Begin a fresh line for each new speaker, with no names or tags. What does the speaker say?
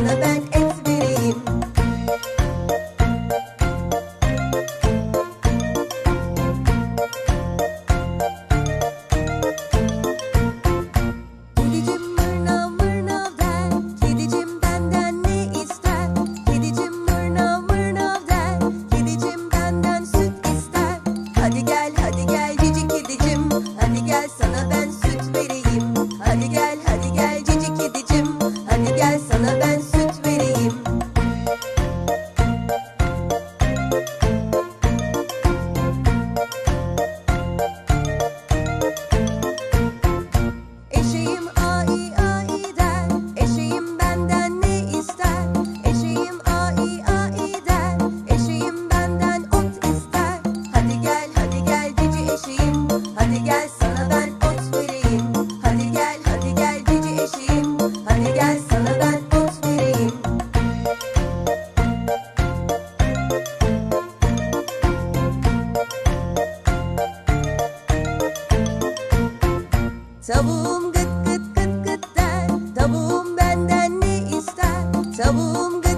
on the back Tavuğum gıt gıt gıt gıt der. Tavuğum benden ne ister? Tavuğum gıt